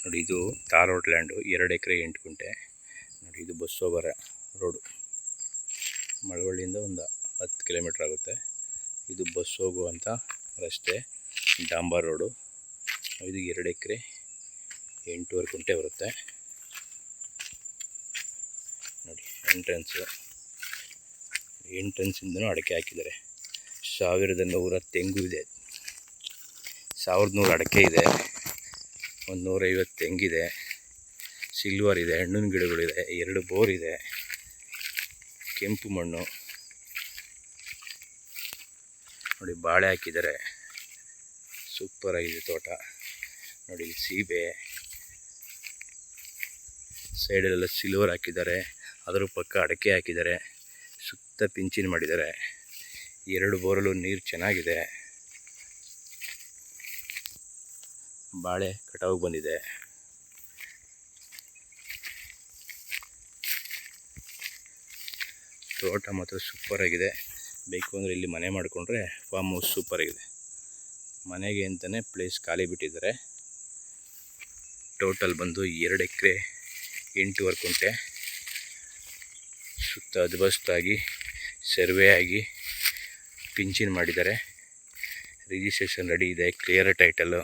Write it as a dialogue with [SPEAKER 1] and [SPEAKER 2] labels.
[SPEAKER 1] ನೋಡಿ ಇದು tar road land ಎರಡು ಎಕರೆ ಎಂಟು ಗುಂಟೆ. ನೋಡಿ ಇದು ಬಸ್ ಹೋಗೋರ ರೋಡು ಮಳವಳ್ಳಿಯಿಂದ ಒಂದು ಹತ್ತು ಕಿಲೋಮೀಟ್ರ್ ಆಗುತ್ತೆ. ಇದು ಬಸ್ ಹೋಗುವಂಥ ರಸ್ತೆ, ಡಾಂಬರ್ ರೋಡು ಇದು ಎರಡು ಎಕರೆ ಎಂಟೂವರೆ ಗುಂಟೆ ಬರುತ್ತೆ. ನೋಡಿ ಎಂಟ್ರೆನ್ಸು ಎಂಟ್ರೆನ್ಸಿಂದನೂ ಅಡಿಕೆ ಹಾಕಿದ್ದಾರೆ. ಸಾವಿರದ ನೂರ ತೆಂಗು ಇದೆ. ಸಾವಿರದ ನೂರು ಅಡಿಕೆ ಇದೆ. ಒಂದು ನೂರೈವತ್ತು ತೆಂಗಿದೆ. ಸಿಲ್ವರ್ ಇದೆ, ಹಣ್ಣಿನ ಗಿಡಗಳಿದೆ, ಎರಡು ಬೋರ್ ಇದೆ. ಕೆಂಪು ಮಣ್ಣು. ನೋಡಿ, ಬಾಳೆ ಹಾಕಿದ್ದಾರೆ. ಸೂಪರಾಗಿದೆ ತೋಟ. ನೋಡಿ ಸೀಬೆ. ಸೈಡಲ್ಲೆಲ್ಲ ಸಿಲ್ವರ್ ಹಾಕಿದ್ದಾರೆ. ಅದರ ಪಕ್ಕ ಅಡಕೆ ಹಾಕಿದ್ದಾರೆ. ಸುತ್ತ ಪಿಂಚಿನ ಮಾಡಿದ್ದಾರೆ. ಎರಡು ಬೋರಲ್ಲೂ ನೀರು ಚೆನ್ನಾಗಿದೆ. ಬಾಳೆ ಕಟಾವು ಬಂದಿದೆ. ತೋಟ ಮಾತ್ರ ಸೂಪರಾಗಿದೆ ಬೇಕು ಅಂದರೆ ಇಲ್ಲಿ ಮನೆ ಮಾಡಿಕೊಂಡ್ರೆ ಫಾರ್ಮ್ ಹೌಸ್ ಸೂಪರಾಗಿದೆ ಮನೆಗೆ ಅಂತಲೇ ಪ್ಲೇಸ್ ಖಾಲಿ ಬಿಟ್ಟಿದ್ದಾರೆ. ಟೋಟಲ್ ಬಂದು ಎರಡು ಎಕರೆ ಎಂಟುವರೆ ಕುಂಟೆ. ಸುತ್ತ ಅದ್ಬಸ್ತಾಗಿ ಸರ್ವೆ ಆಗಿ, ಪಿಂಚಿನ್ ಮಾಡಿದ್ದಾರೆ. ರಿಜಿಸ್ಟ್ರೇಷನ್ ರೆಡಿ ಇದೆ ಕ್ಲಿಯರ್ ಟೈಟಲು